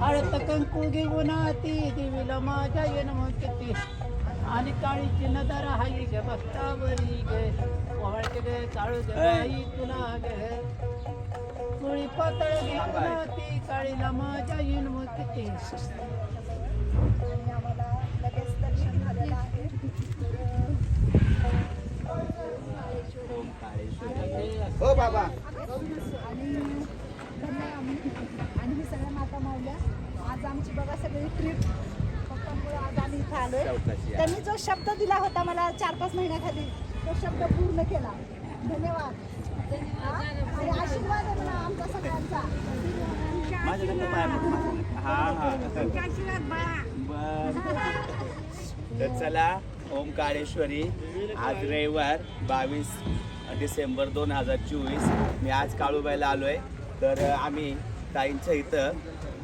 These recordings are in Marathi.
हळद कंकू घेऊन ती देवीला माझ्या येण म्हणते आणि काळीची नदर हाई ग बघतावरी गे. ओळख गे काळू आई तुला गे. मुळी पातळ घेऊन ती काळीला माझ्या येण म्हणते हो बाबा. आणि धन्यवाद आणि ही सगळ्या माता मावल्या आज आमची बघा सगळी ट्रिप पप्पांमुळे आज आम्ही इथं आहे. त्यांनी जो शब्द दिला होता मला चार पाच महिन्याखाली तो शब्द पूर्ण केला. धन्यवाद? आणि आशीर्वाद आहे म्हणा आमचा सगळ्यांचा. हा. हा तर चला आज रविवार बावीस डिसेंबर दोन हजार चोवीस. मी आज काळूबाईला आलोय. तर आम्ही ताईंच्या इथं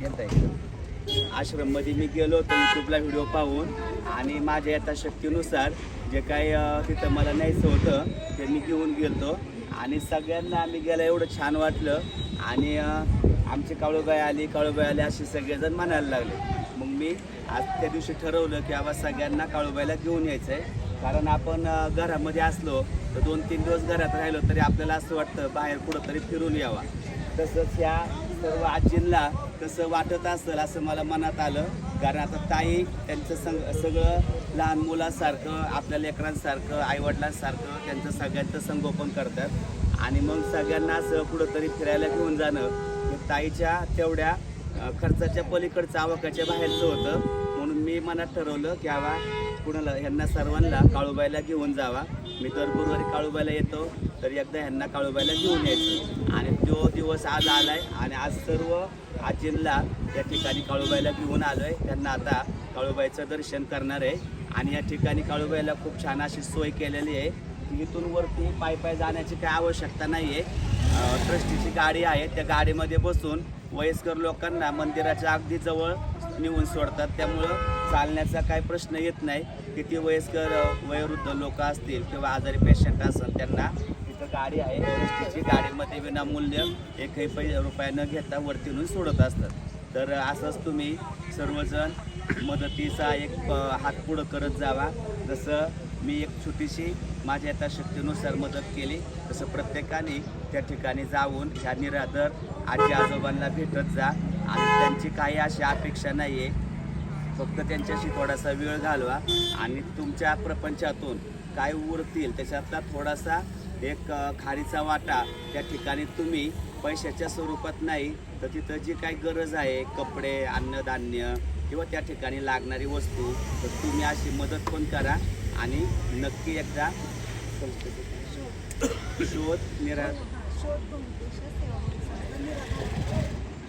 येत आहे आश्रममध्ये मी गेलो होतो यूट्यूबला व्हिडिओ पाहून आणि माझ्या यथाशक्तीनुसार जे काही तिथं मला न्यायचं होतं ते मी घेऊन गेलो आणि सगळ्यांना आम्ही गेलं एवढं छान वाटलं. आणि आमची काळूबाई आली काळूबाई आली असे सगळेजण म्हणायला लागले. मग मी आज त्या दिवशी ठरवलं की आबा सगळ्यांना काळूबाईला घेऊन यायचं आहे कारण आपण घरामध्ये असलो तर दोन तीन दिवस घरात राहिलो तरी आपल्याला असं वाटतं बाहेर कुठंतरी फिरून यावा. तसंच ह्या सर्व आजींना कसं वाटत असेल असं मला मनात आलं. कारण आता ताई त्यांचं संग सगळं लहान मुलासारखं आपल्या लेकरांसारखं आईवडिलांसारखं त्यांचं सगळ्यांचं संगोपन करतात. आणि मग सगळ्यांना असं कुठंतरी फिरायला घेऊन जाणं हे ताईच्या तेवढ्या खर्चाच्या पलीकडचं आवाकाच्या बाहेरचं होतं. म्हणून मी मनात ठरवलं की आवा कुणाला ह्यांना सर्वांना काळूबाईला घेऊन जावा. मी दर गुरुवारी काळूबाईला येतो तर एकदा ह्यांना काळूबाईला घेऊन यायचं. आणि तो दिवस आज आला आहे आणि आज सर्व आजींना या ठिकाणी काळूबाईला घेऊन आलो आहे त्यांना आता काळूबाईचं दर्शन करणार आहे. आणि या ठिकाणी काळूबाईला खूप छान अशी सोय केलेली आहे. इथून वरती पाय पाय जाण्याची काही आवश्यकता नाही आहे ट्रस्टीची गाडी आहे. त्या गाडीमध्ये बसून वयस्कर लोकांना मंदिराच्या अगदी जवळ नेऊन सोडतात. त्यामुळं चालण्याचा काही प्रश्न येत नाही. किती वयस्कर वयोवृद्ध लोक असतील किंवा आजारी पेशंट असेल त्यांना तिथं गाडी आहे. एसटीची गाडीमध्ये विनामूल्य एकही पै रुपया न घेता वरती नेऊन सोडत असतात. तर असंच तुम्ही सर्वजण मदतीचा एक हात पुढं करत जावा. जसं मी एक छोटीशी माझ्या यथाशक्तीनुसार मदत केली तसं प्रत्येकाने त्या ठिकाणी जाऊन ह्या निराधार आजी आजोबांना भेटत जा. आणि त्यांची काही अशी अपेक्षा नाही आहे फक्त त्यांच्याशी थोडासा वेळ घालवा आणि तुमच्या प्रपंचातून काय उरतील त्याच्यातला थोडासा एक खारीचा वाटा त्या ठिकाणी तुम्ही पैशाच्या स्वरूपात नाही तर तिथं जी काही गरज आहे कपडे अन्नधान्य किंवा त्या ठिकाणी लागणारी वस्तू तर तुम्ही अशी मदत पण करा आणि नक्की एकदा शोध निरा निराधार.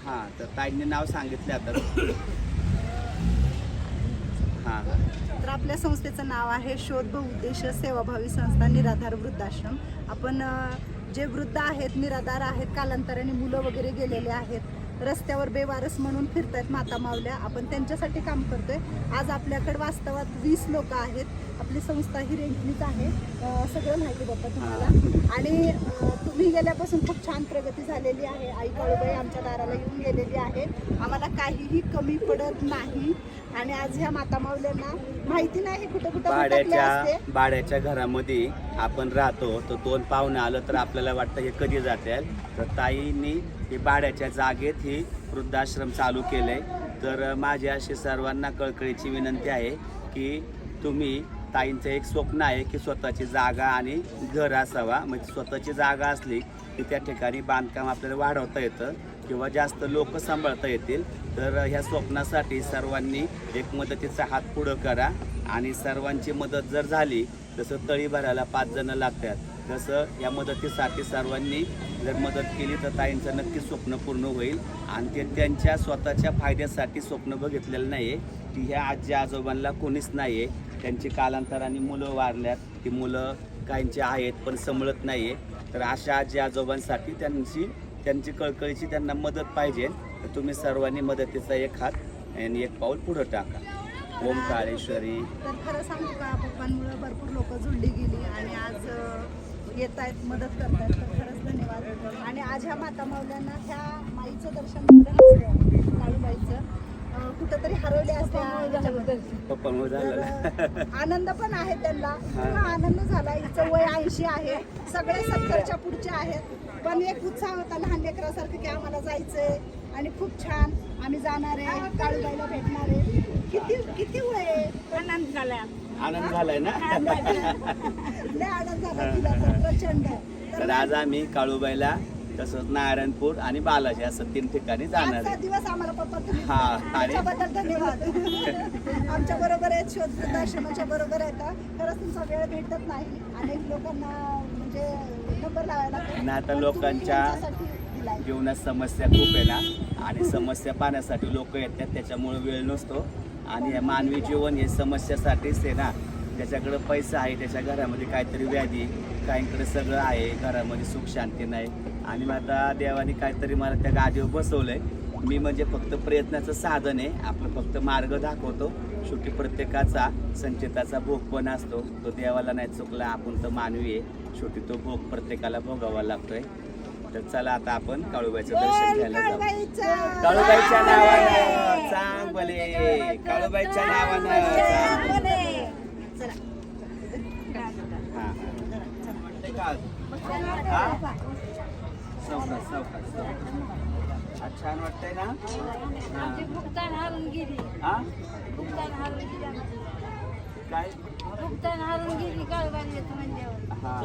हां तर ताईंनी नाव सांगितलं आता हां. हां तर आपल्या संस्थेचं नाव आहे शोध बहुउद्देश सेवाभावी संस्था निराधार वृद्धाश्रम. आपण जे वृद्ध आहेत निराधार आहेत कालांतराने मुलं वगैरे गेलेले आहेत रस्त्यावर बेवारस म्हणून फिरतायत माता मावल्या आपण त्यांच्यासाठी काम करतोय. आज आपल्याकडे वास्तवात वीस लोक आहेत. आपली संस्था ही रेंटनीच आहे. सगळं माहिती बघा तुम्हाला. आणि तुम्ही गेल्यापासून खूप छान प्रगती झालेली आहे. आई काळूबाई आमच्या दाराला येऊन गेलेली आहे. आम्हाला काहीही कमी पडत नाही. आणि आज ह्या माता मावल्यांना माहिती नाही कुठं कुठं भाड्याच्या भाड्याच्या घरामध्ये आपण राहतो तर दोन पाहुणे आलं तर आपल्याला वाटतं हे कधी जातील? तर ताईंनी ही भाड्याच्या जागेत ही वृद्धाश्रम चालू केलंय. तर माझी अशी सर्वांना कळकळीची विनंती आहे की तुम्ही ताईंचं एक स्वप्न आहे की स्वतःची जागा आणि घर असावा. म्हणजे स्वतःची जागा असली की त्या ठिकाणी बांधकाम आपल्याला वाढवता येतं किंवा जास्त लोक सांभाळता येतील. तर ह्या स्वप्नासाठी सर्वांनी एक मदतीचा हात पुढं करा. आणि सर्वांची मदत जर झाली तसं तळी भरायला पाच जणं लागतात. जसं या मदतीसाठी सर्वांनी जर मदत केली तर ताईंचं नक्की स्वप्न पूर्ण होईल. आणि ते त्यांच्या स्वतःच्या फायद्यासाठी स्वप्न बघितलेलं नाही आहे की ह्या आजी आजोबांना कोणीच नाही आहे त्यांची कालांतराने मुलं वारल्यात. ती मुलं काहींची आहेत पण समळत नाही आहे तर अशा आजी आजोबांसाठी त्यांची त्यांची कळकळीची त्यांना मदत पाहिजे. तर तुम्ही सर्वांनी मदतीचा एक हात आणि एक पाऊल पुढं टाका. ओम काळेश्वरी तर खरं सांगू का पप्पांमुळे भरपूर लोक जुळली गेली आणि आज येत आहेत मदत करतायत तर खरंच धन्यवाद. आणि आज ह्या माता मावल्यांना ह्या माईचं दर्शन झालं काळूबाईचं हरवल्या असत्या पप्पा मग झालं. ना तर आनंद पण आहे त्यांना. हा. आनंद झाला. हिचं वय ऐंशी आहे. सगळे सत्तरच्या पुढचे आहेत. पण एक उत्साह होता लहान लेकरासारखं की आम्हाला जायचंय. आणि खूप छान आम्ही जाणार आहे काळूबाईला भेटणार आहे. किती किती वय आहे? आनंद झाला आनंद झालाय ना? लय आनंद झाला तिला तर प्रचंड. तर आज आम्ही काळूबाईला तसंच नारायणपूर आणि बालाजी असं तीन ठिकाणी जाणार आजचा आहे. दिवस आम्हाला पप्पा तुम्ही हा, आणि- त्याच्याबद्दल धन्यवाद. आमच्या बरोबर आहेत शोध वृद्धाश्रमाच्या बरोबर आहेत. खरंच तुमचा वेळ भेटत नाही. अनेक लोकांना म्हणजे नंबर लावायला लागतो. आणि आता पण तुम्ही लोकांच्या. जीवनात समस्या खूप आहे ना? आणि समस्या पाहण्यासाठी लोक येतात त्याच्यामुळे वेळ नसतो. आणि मानवी जीवन हे समस्यासाठीच आहे ना? त्याच्याकडं पैसा आहे त्याच्या घरामध्ये काहीतरी व्याधी काहींकडे सगळं आहे घरामध्ये सुख शांती नाही. आणि मग आता देवाने काहीतरी मला त्या गादीवर बसवलंय. मी म्हणजे फक्त प्रयत्नाचं साधन आहे. आपलं फक्त मार्ग दाखवतो. शेवटी प्रत्येकाचा संचिताचा भोग पण असतो. तो देवाला नाही चुकला आपण तर मानवी आहे. शेवटी तो भोग प्रत्येकाला भोगावा लागतोय. तर चला आता आपण काळूबाईचं दर्शन घ्यायला जाऊ काळूबाईचं. काळूबाईच्या नावानं सांग भले काळूबाईच्या नावानं सांग. छान वाटतंय ना हा. भुगतान हारून गेली हा? भुगतान हारून गेली आमची. काय. हा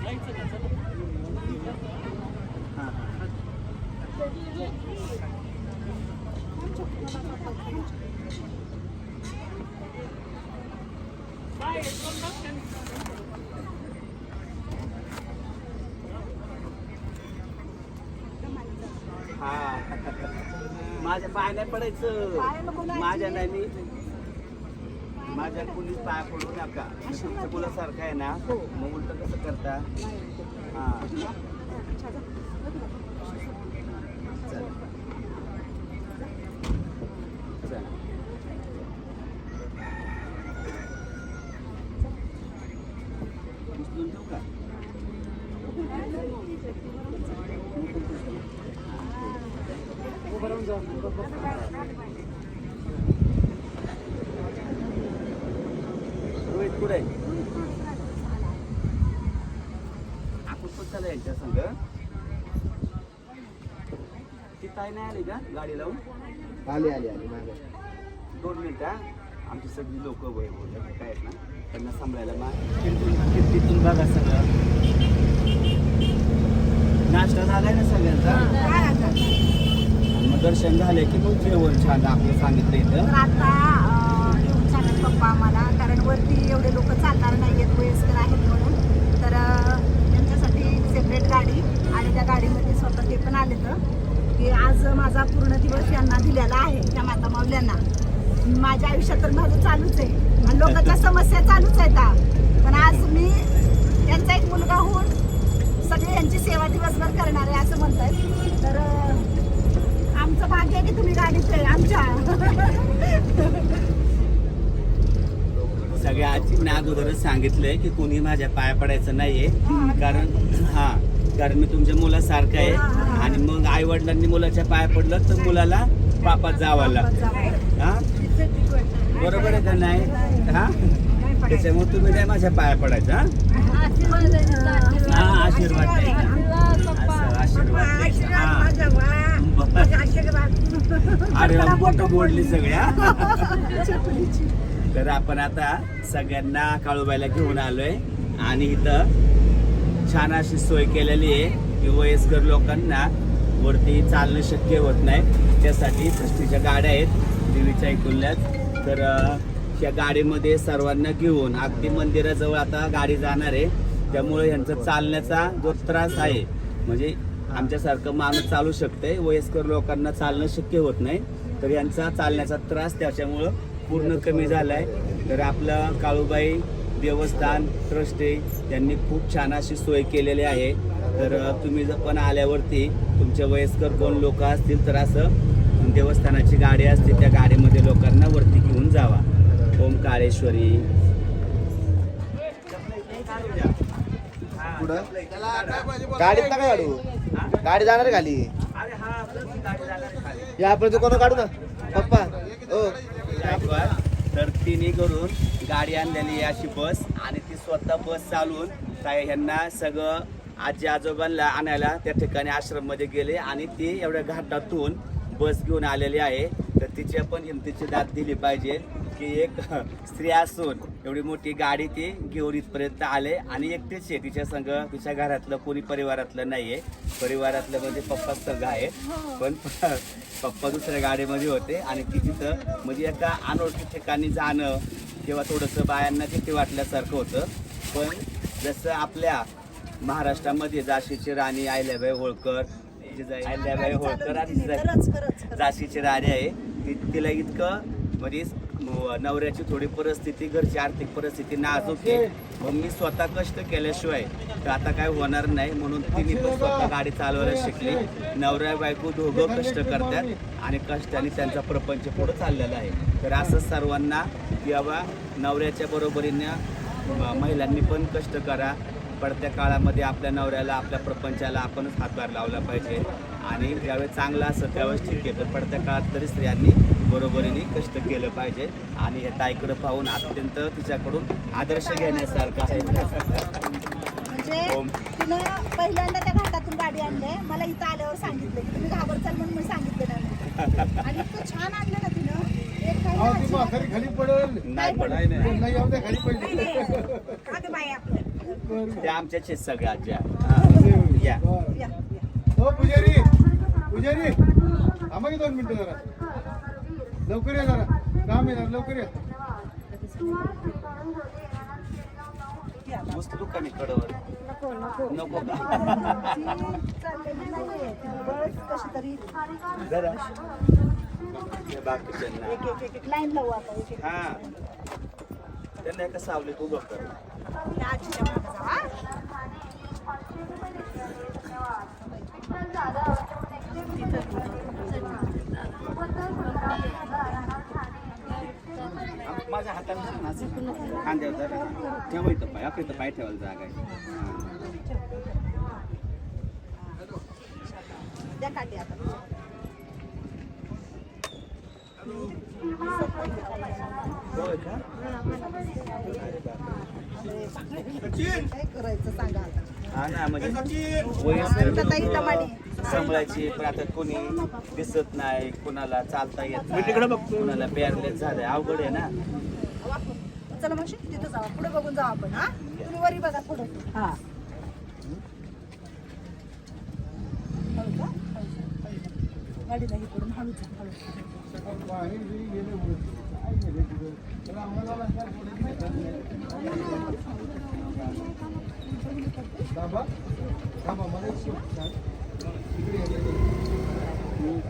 माझ्या पाय नाही पडायचं. माझ्या नाही मी माझ्या कुणीच पाय पडू नका. मी तुमच्या मुलासारखं आहे ना? मग उलट कसं करता? हा. चला. चला. उचलून ठेवू का? रोहित कुठे? आहे आपण पण चला यांच्या संग ती ताई नाही आली का गाडी लावून? आली आली आली मागे. दोन मिनिटं. आमची सगळी लोक वय काय आहेत ना? त्यांना सांभाळायला मग तिथून तिथून बघा सगळं. नाश्ता झालाय ना सगळ्यांचा? मग दर्शन झाले की मग जेवण छान आपलं सांगितलं इथं. सांगत आम्हाला. कारण वरती एवढे लोक चालणार नाही आहेत वयस्कर आहेत म्हणून. तर त्यांच्यासाठी सेपरेट गाडी आणि त्या गाडीमध्ये स्वतः ते पण आले तर की आज माझा पूर्ण दिवस यांना दिलेला आहे त्या माता मावल्यांना माझ्या आयुष्यात तर माझं चालूच आहे. आणि लोकांच्या समस्या चालूच आहेत पण आज मी त्यांचा एक मुलगा होऊन सगळे यांची सेवा दिवसभर करणार आहे असं म्हणतात. तर आमचं भाग्य आहे की तुम्ही गाडीत आहे आमच्या. सगळ्या आजींना अगोदरच सांगितलंय की कोणी माझ्या पाया पडायचं नाहीये. कारण हा कारण मी तुमच्या मुलासारखं आहे. आणि मग आई वडिलांनी मुलाच्या पाया पडलं तर मुलाला पापात जावं लागतं. हा? बरोबर आहे का नाही? हा? त्याच्यामुळे तुम्ही नाही माझ्या पाया पडायचं हा? हा आशीर्वाद आशीर्वाद हा. अरे बोटं बोडली सगळ्या? तर आपण आता सगळ्यांना काळूबाईला घेऊन आलोय. आणि इथं छान अशी सोय केलेली आहे की वयस्कर लोकांना वरती चालणं शक्य होत नाही. त्यासाठी सृष्टीच्या गाड्या आहेत देवीच्या ऐकुल्यात तर या गाडीमध्ये सर्वांना घेऊन अगदी मंदिराजवळ आता गाडी जाणार आहे. त्यामुळे यांचा चालण्याचा जो त्रास आहे म्हणजे आमच्यासारखं माणूस चालू शकते वयस्कर लोकांना चालणं शक्य होत नाही. तर यांचा चालण्याचा त्रास त्याच्यामुळं पूर्ण कमी झालाय. तर आपलं काळूबाई देवस्थान ट्रस्ट आहे. त्यांनी खूप छान अशी सोय केलेली आहे. तर तुम्ही जर पण आल्यावरती तुमच्या वयस्कर कोण लोक असतील तर असं देवस्थानाची गाडी असते त्या गाडीमध्ये लोकांना वरती घेऊन जावा. ओम काळेश्वरी. पुढं? गाडीत नका काढू. गाडी जाणार खाली. अरे हा आपलं गाडी जाणार खाली. या आपण कोण काढू ना पप्पा. हो ड्रायव्हर तर तिन्ही करून गाडी आणलेली आहे अशी बस आणि ती स्वतः बस चालवून काय ह्यांना सगळं आजी आजोबांना आणायला त्या ठिकाणी आश्रममध्ये गेले आणि ती एवढ्या घाटातून बस घेऊन आलेली आहे. तर तिच्या पण हिमतीची दाद दिली पाहिजे की एक स्त्री असून एवढी मोठी गाडी ती घेऊन इथपर्यंत आले आणि एकटीच आहे. तिच्या संघ तिच्या घरातलं कोणी परिवारातलं नाही आहे परिवारातलं म्हणजे पप्पा संघ आहे. पण पप्पा दुसऱ्या गाडीमध्ये होते आणि ती तिथं म्हणजे एका अनोळखी ठिकाणी जाणं किंवा थोडंसं बायांना किती वाटल्यासारखं होतं. पण जसं आपल्या महाराष्ट्रामध्ये झाशीची राणी अहिल्याबाई होळकर जिजाई अहिल्याबाई होळकर आणि. झाशीची राणी आहे. ती तिला इतकं म्हणजे नवऱ्याची थोडी परिस्थिती घरची आर्थिक परिस्थिती नाजूक आहे. मग मी स्वतः कष्ट केल्याशिवाय तर आता काय होणार नाही म्हणून तिने पण स्वतः गाडी चालवायला शिकली. नवऱ्या बायको दोघं कष्ट करतात आणि कष्टाने त्यांचा प्रपंच पुढं चाललेला आहे. तर असं सर्वांना की बाबा नवऱ्याच्या बरोबरीनं महिलांनी पण कष्ट करा. पडत्या काळामध्ये आपल्या नवऱ्याला आपल्या प्रपंचाला आपणच हातभार लावला पाहिजे. आणि ज्यावेळेस चांगलं असं त्यावेळेस ठीक आहे पण पडत्या काळात तरी स्त्रियांनी बरोबरीने कष्ट केलं पाहिजे. आणि हे ताईकडं पाहून अत्यंत तिच्याकडून आदर्श घेण्यासारखं आहे. म्हणजे हो. पहिल्यांदा त्या घाटातून गाडी आणली. मला इथं आल्यावर सांगितलं की तुम्ही घाबरचाल म्हणून मी सांगितलं नाही. आणि इतकं छान आणलं ना तिनं. खाली पडल. नाही पण नाही नाही. येऊ द्या खाली नाही, पडली. नाही. अगं बाई आपलं. ते आमच्याच आहेत. सगळ्या या. हो पुजारी. पुजारी. थांबा की दोन मिनिटं जरा. लवकर या जरा. काम आहे जरा लवकर या. मस्त दुकान आहे कडावर. नको जरा. बाकीच्यांना एक एक एक एक लाईन लावू आता हा. त्यांना एका सावलीत उभं कर त्या आजीच्या मागं जाऊ, हा? माझ्या हाताने. खांद्यावर जरा. ठेवा इथं पाय आपल्या इथं पाय ठेवायला जागा आहे. करायचं सांगा आता. हा ना म्हणजे वयस्कर सांभाळायची पण आता कोणी दिसत नाही कोणाला चालता येत नाही कोणाला पॅरलेस झालंय अवघड आहे ना. चला मग तिथं जाऊ पुढे बघून जाऊ आपण हा? तुम्ही वरी बघा पुढे. हा. गाडीला हे करून हळू हळू. बाहेर जरी गेले वर, काय गेले तिथं? त्याला आम्हाला काय बोलायचं नाही. थांबा थांबा मला एक शब्द सांग. इकडे ये, इकडे ये.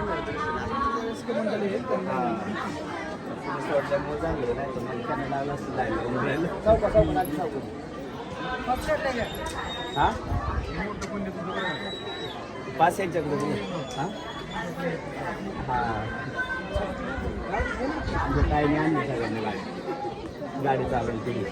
वयस्क मंडळी आहेत, त्यांना- सोडल्यामुळे झालं नाही तर मग त्यांना लागलं असतं जायला. चौका चौका लागली चौका हा पाच यांच्याकडे दे. हा हा आमच्या ताईने आणली सगळ्यांनी गाडी गाडी चालवून केली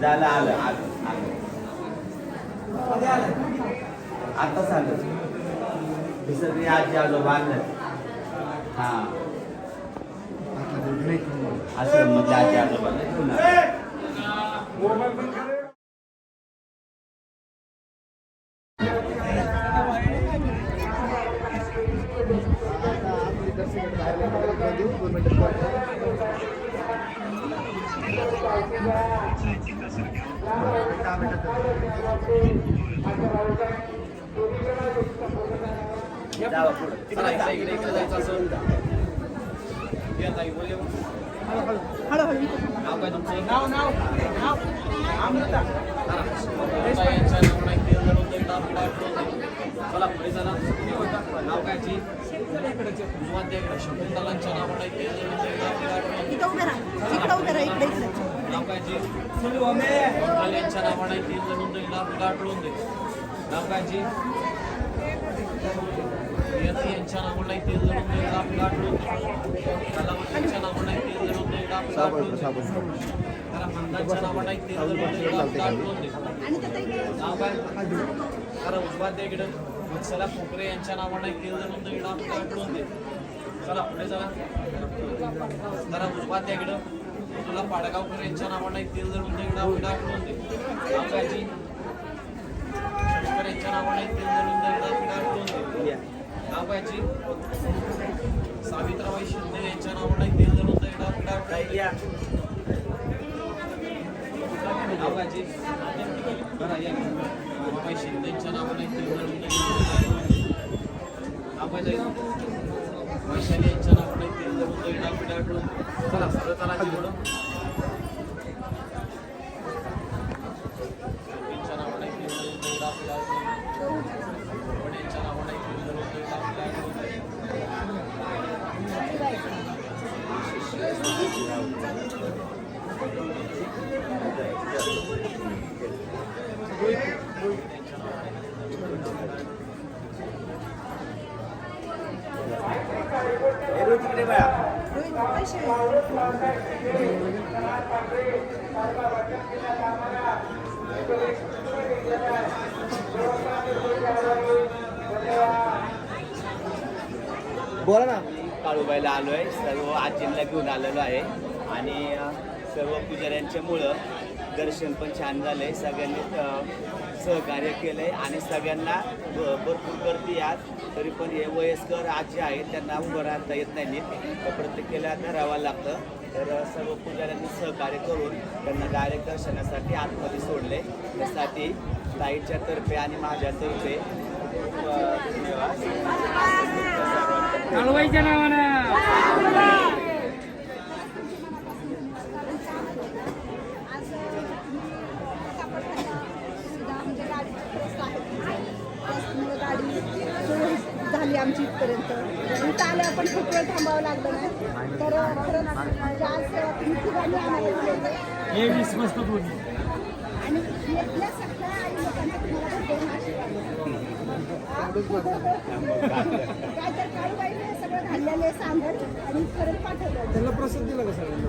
झालं आलं. आलं आलं आता झालं ही सगळी आजी आजोबा आणलं. हा. आश्रम मधले आजी आजोबा घेऊन आले. जावा पुढं. तिकडे जा, इकडे इकडे जायचं असेल जा. या ताई, बोल येऊ. नाव काय तुमचं? नाव नाव नाव अमृता चला पुढे चला नावकाची वाद्याकडे शकुंतलांच्या नावाने ते इथं उभे राहा इकडं उभे राहा इकडे इकडे यांच्या गाठळून दे नावकाची नियती जण दैला गाठळून दे कलावतींच्या नावाने तीन जण दैला गाठळून दे तर मंदांच्या गाठळून दे आणि तिथं इकडे नाव काय खरं उपाध्यायकडे यांच्या दे चला पुढे चला. जरा उपाध्यायकडं तुला पाडगावकर यांच्या नावाने तेल जण नोंद इडा गाठून दे नाव काय जी शंकर यांच्या नावाने तेल जण नोंद इडा गाठून दे सावित्राबाई शिंदे यांच्या नावाने तेल जण नोंद इडा गाठून दे नावाची बरं या. बाबाई शिंदेच्या नावाने वैशाली यांच्या नावाने चला सरळ चला तिकडं यांच्या नावाने यांच्या नावाने हे रोज तिकडे बघा रोहित पैसे बोला ना. काळूबाईला आलो आहे सर्व आजींना घेऊन आलेलो आहे. आणि सर्व पुजाऱ्यांच्यामुळं दर्शन पण छान झालंय. सगळ्यांनी सहकार्य सहकार्य आहे आणि सगळ्यांना भरपूर गर्दी आज. तरी पण हे वयस्कर आजी आहेत त्यांना उभं राहता येत नाही प्रत्येकाला धरावं लागतं. तर सर्व पुजाऱ्यांनी सहकार्य करून त्यांना डायरेक्ट दर्शनासाठी आतमध्ये सोडले. त्यासाठी ताईच्या तर्फे आणि माझ्या तर्फे धन्यवाद काळूबाईच्या नावानं आज सुद्धा म्हणजे गाडीची रस्ता आहे त्यामुळे गाडी सुरळीत इथपर्यंत इथं आले आपण खूप वेळ थांबावं लागलं नाही तर खरंच म्हणजे आज. हे मस्त बोलली आणि इथल्या सगळ्या आई लोकांचा तुम्हाला भरभरून आशीर्वाद. मिळो. काय तर काळूबाईने सगळं घाललेलं सांगत आणि इथपर्यंत पाठवलं. त्यांना प्रसाद दिला का सगळ्यांना?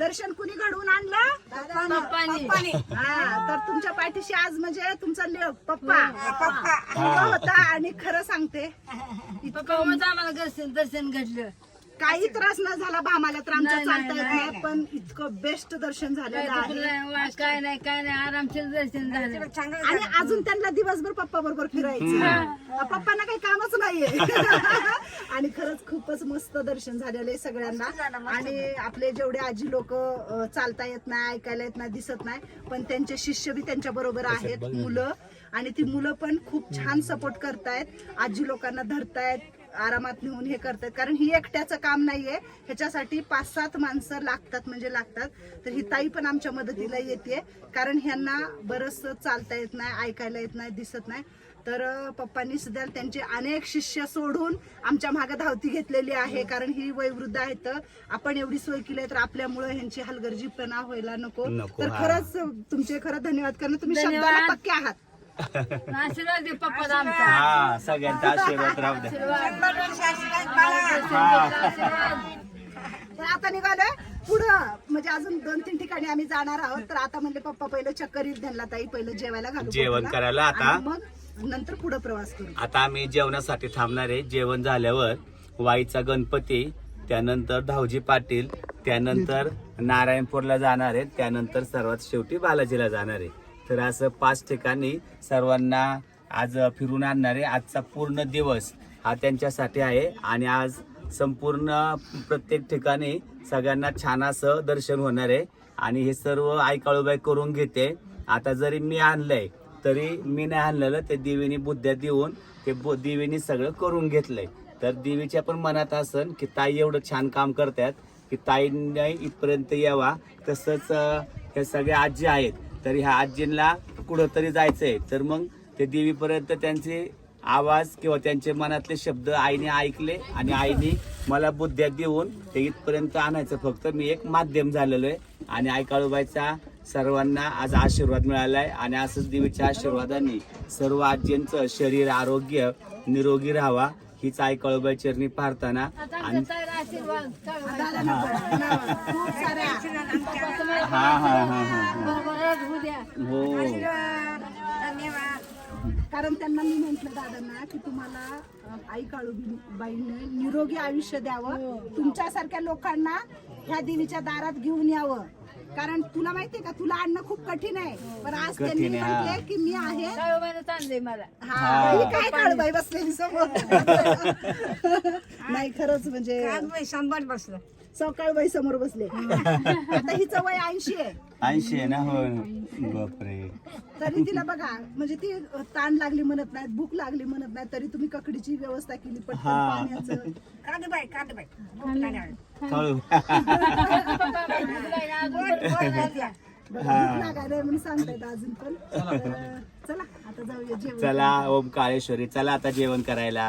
दर्शन कुणी घडवून आणलं? पप्पांनी. पप्पानी. हा तर तुमच्या पाठीशी आज म्हणजे तुमचा ले- पप्पा. पप्पा. होता आणि खरं सांगते. पप्पा मग आम्हाला दर्शन दर्शन घडलं. काही त्रास न झाला भामाला तर आमच्या नाही, नाही, चालता येत. नाही. नाही पण इतकं बेस्ट दर्शन झालेलं आहे. काय नाही काय नाही आरामशीर दर्शन झालं. आणि अजून त्यांना दिवसभर पप्पा बरोबर फिरायचं. पप्पांना काही कामच नाहीये. आणि खरंच खूपच मस्त दर्शन झालेलं आहे सगळ्यांना. आणि आपले जेवढे आजी लोक चालता येत नाही ऐकायला येत नाही दिसत नाही पण त्यांचे शिष्य बी त्यांच्या बरोबर आहेत मुलं. आणि ती मुलं पण खूप छान सपोर्ट करतायत. आजी लोकांना धरतायत. आरामात नेऊन हे करतात. कारण ही एकट्याचं काम नाहीये. ह्याच्यासाठी पाच सात माणसं लागतात म्हणजे लागतात. तर ही ताई पण आमच्या मदतीला येते. कारण ह्यांना बरंच चालता येत नाही ऐकायला येत नाही दिसत नाही. तर पप्पांनी सुद्धा त्यांचे अनेक शिष्य सोडून आमच्या मागे धावती घेतलेली आहे. कारण ही वयोवृद्ध आहेत. आपण एवढी सोय केली आहे तर आपल्यामुळे ह्यांची हलगर्जीपणा व्हायला नको. नको, तर. खरंच तुमचे खरं धन्यवाद कारण तुम्ही. शब्दाला पक्के आहात. आशीर्वाद दे पप्पा आमचा. हा सगळ्यांचा आशीर्वाद राहू द्या. तर आता निघालोय. पुढं म्हणजे अजून दोन तीन ठिकाणी आम्ही जाणार आहोत. तर आता म्हणले पप्पा पहिलं चक्कर येईल त्यांना ताई पहिलं जेवायला घालू जेवण. करायला आता? आणि मग नंतर पुढे प्रवास करू. आता आम्ही जेवणासाठी थांबणार आहे. जेवण झाल्यावर वाईचा गणपती त्यानंतर धावजी पाटील त्यानंतर नारायणपूरला जाणार आहे. त्यानंतर सर्वात शेवटी बालाजीला जाणार आहे. तर असं पाच ठिकाणी सर्वांना आज फिरून आणणार आहे आजचा पूर्ण दिवस हा त्यांच्यासाठी आहे. आणि आज संपूर्ण प्रत्येक ठिकाणी सगळ्यांना छान असं दर्शन होणार आहे. आणि हे सर्व आई काळूबाई करून घेते. आता जरी मी आणलंय तरी मी नाही आणलेलं. ते देवीने बुद्ध्या देऊन ते बु- देवीने सगळं करून घेतलंय. तर देवीच्या पण मनात असन की ताई एवढं छान काम करतात की ताईने इथपर्यंत यावा. तसंच हे सगळे आजी आहेत. तर ह्या आजींना कुठंतरी जायचंय. तर मग ते देवीपर्यंत त्यांचे आवाज किंवा त्यांचे मनातले शब्द आईने ऐकले आणि आईने मला बुद्ध्या देऊन ते इथपर्यंत आणायचं. फक्त मी एक माध्यम झालेलो आहे आणि आई काळूबाईचा सर्वांना आज आशीर्वाद मिळाला आहे आणि असंच देवीच्या आशीर्वादाने सर्व आजींचं शरीर आरोग्य निरोगी राहावा. हीच आई काळूबाई चरणी पाहताना आणि हा. हा. हा हा हो कारण त्यांना मी म्हंटल दादांना की तुम्हाला आई काळूबाईने निरोगी आयुष्य द्यावं. तुमच्यासारख्या लोकांना ह्या देवीच्या दारात घेऊन यावं. कारण तुला माहितीये का तुला आणणं खूप कठीण आहे. पण आज त्यांनी कठीण आहे, हा. म्हटले की मी आहे. काळोबाने मला. हा ही. काय काळूबाई बसलेली समोर? नाही खरंच म्हणजे शंभर बसलं. सकाळबाई समोर बसले. आता हिचं वय ऐंशी आहे. ऐंशी आहे ना हो. बापरे. तरी तिला बघा म्हणजे ती ताण लागली म्हणत नाही भूक लागली म्हणत नाही तरी तुम्ही ककडीची व्यवस्था केली पटकन हा. पाण्याचं. काळू बघा, भूक लागायला म्हणून सांगतायत अजून पण. तर, चला आता जाऊया जेवण चला ओम काळेश्वरी चला आता जेवण करायला.